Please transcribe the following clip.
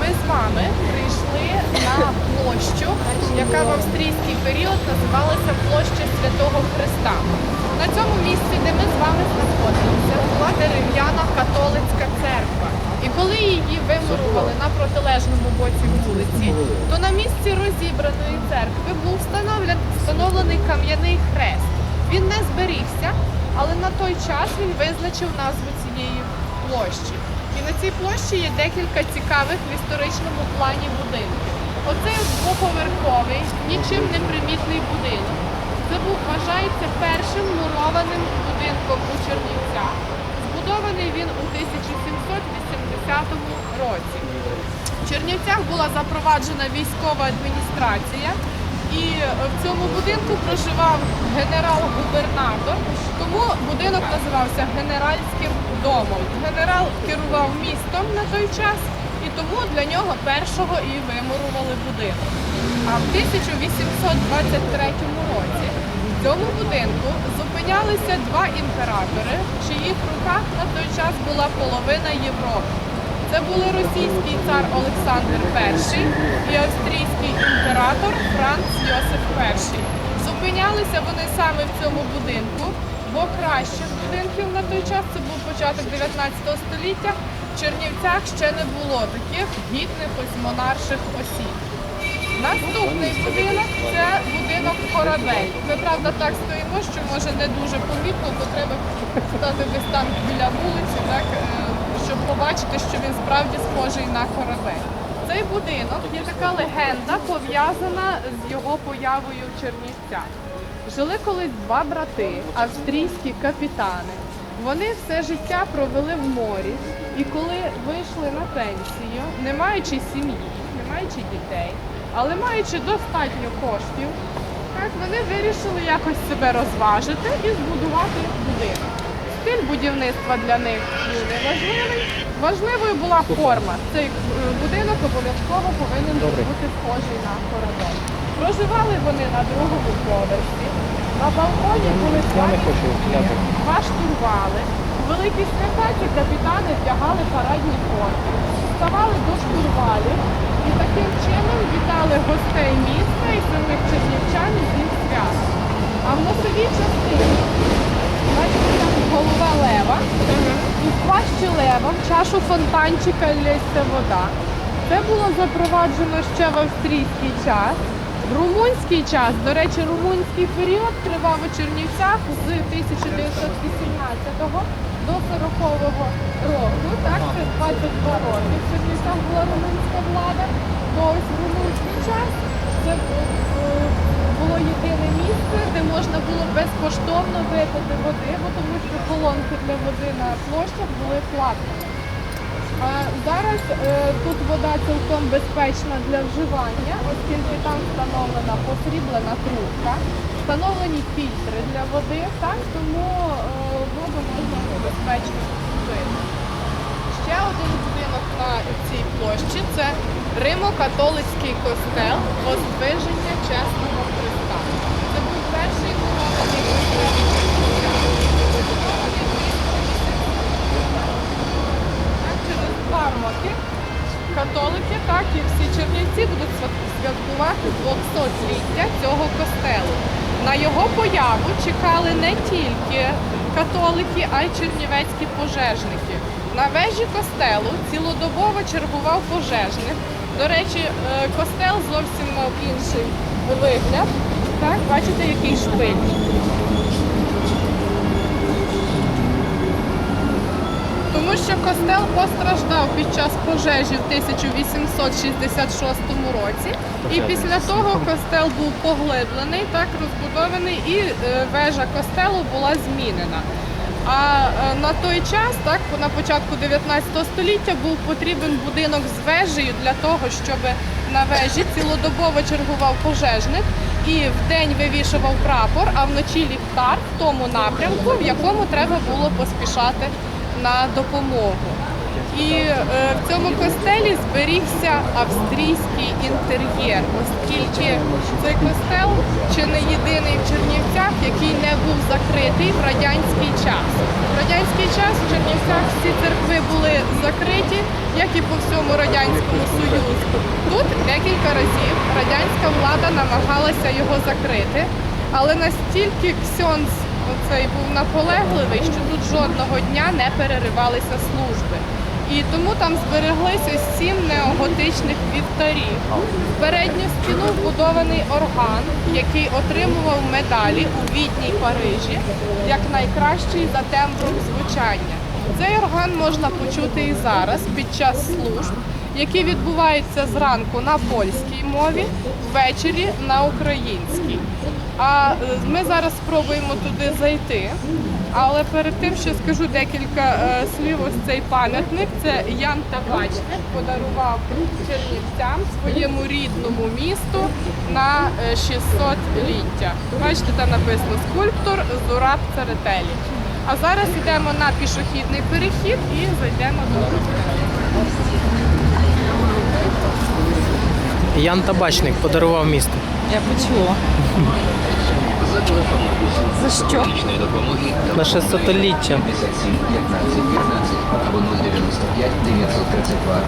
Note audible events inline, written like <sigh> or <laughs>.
Ми з вами прийшли на площу, яка в австрійський період називалася площа Святого Христа. На цьому місці, де ми з вами знаходимося, була дерев'яна католицька церква. І коли її вимурували на протилежному боці вулиці, то на місці розібраної церкви був встановлений кам'яний хрест. Він не зберігся, але на той час він визначив назву цієї площі. І на цій площі є декілька цікавих в історичному плані будинків. Оцей двоповерховий, нічим не примітний будинок. Це був вважається першим мурованим будинком у Чернівцях. Збудований він у 1780 році. В Чернівцях була запроваджена військова адміністрація, і в цьому будинку проживав генерал-губернатор, тому будинок називався генеральським домом. Генерал керував містом на той час, і тому для нього першого і вимурували будинок. А в 1823 році в цьому будинку зупинялися два імператори, в чиїх руках на той час була половина Європи. Це були російський цар Олександр І і австрійський імператор Франц Йосиф І. Зупинялися вони саме в цьому будинку, бо кращих будинків на той час це був початок 19 століття. В Чернівцях ще не було таких гідних ось монарших осіб. Наступний будинок це будинок корабель. Ми правда так стоїмо, що може не дуже помітно, то треба стати десь там біля вулиці, так е, щоб побачити, що він справді схожий на корабель. Цей будинок є така легенда, пов'язана з його появою в Чернівцях. Жили колись два брати, австрійські капітани. Вони все життя провели в морі, і коли вийшли на пенсію, не маючи сім'ї, не маючи дітей, але маючи достатньо коштів, так вони вирішили якось себе розважити і збудувати будинок. Стиль будівництва для них був неважливий. Важливою була форма. Цей е, будинок обов'язково повинен бути схожий на корабель. Проживали вони на другому поверсі. На балконі були Я два штурвали. У великій свята капітани вдягали парадні форми, ставали до штурвалів і таким чином вітали гостей міста і самих чернівчан з їх свят. А в носовій частині бачите, там голова лева, і в пащі лева в чашу фонтанчика лється вода. Це було запроваджено ще в австрійський час. Румунський час, до речі, румунський період тривав у Чернівцях з 1918 до 40-го року. Так, це 22 роки. В Чернівцях була румунська влада. То ось в румунський час це е, було єдине місце, де можна було безкоштовно випити води, бо тому що колонки для води на площах були платними. Зараз е, тут вода цілком безпечна для вживання, оскільки там встановлена посріблена трубка, встановлені фільтри для води, так тому е, воду можна безпечно пити. Ще один будинок на цій площі це Римо-католицький костел Воздвиження Чесного Христа. Це був перший мурований католики, всі чернівці будуть святкувати 200-ліття цього костелу. На його появу чекали не тільки католики, а й чернівецькі пожежники. На вежі костелу цілодобово чергував пожежник. До речі, е, костел зовсім мав інший вигляд. Так, бачите, який шпиль. Тому що костел постраждав під час пожежі в 1866 році, і після того костел був поглиблений, так розбудований, і е, вежа костелу була змінена. А е, на той час, так на початку 19 століття, був потрібен будинок з вежею для того, щоб на вежі цілодобово чергував пожежник і вдень вивішував прапор, а вночі ліхтар в тому напрямку, в якому треба було поспішати на допомогу. І е, в цьому костелі зберігся австрійський інтер'єр, оскільки цей костел чи не єдиний в Чернівцях, який не був закритий в радянський час. В радянський час в Чернівцях всі церкви були закриті, як і по всьому радянському союзу. Тут декілька разів радянська влада намагалася його закрити, але настільки ксьонз оцей був наполегливий, що тут жодного дня не переривалися служби. І тому там збереглися сім неоготичних вівтарів. В передню стіну вбудований орган, який отримував медалі у Відні й Парижі як найкращий за тембром звучання. Цей орган можна почути і зараз під час служб, які відбуваються зранку на польській мові, ввечері на українській. А е, ми зараз спробуємо туди зайти. Але перед тим ще скажу декілька е, слів. Ось цей пам'ятник. Це Ян Табачник подарував чернівцям своєму рідному місту на е, 600-ліття. Бачите, там написано скульптор Зураб Церетелі. А зараз йдемо на пішохідний перехід і зайдемо до Ян Табачник подарував місто. Я почула. <laughs> За що? На 600-ліття. 57 15 15 або 095 932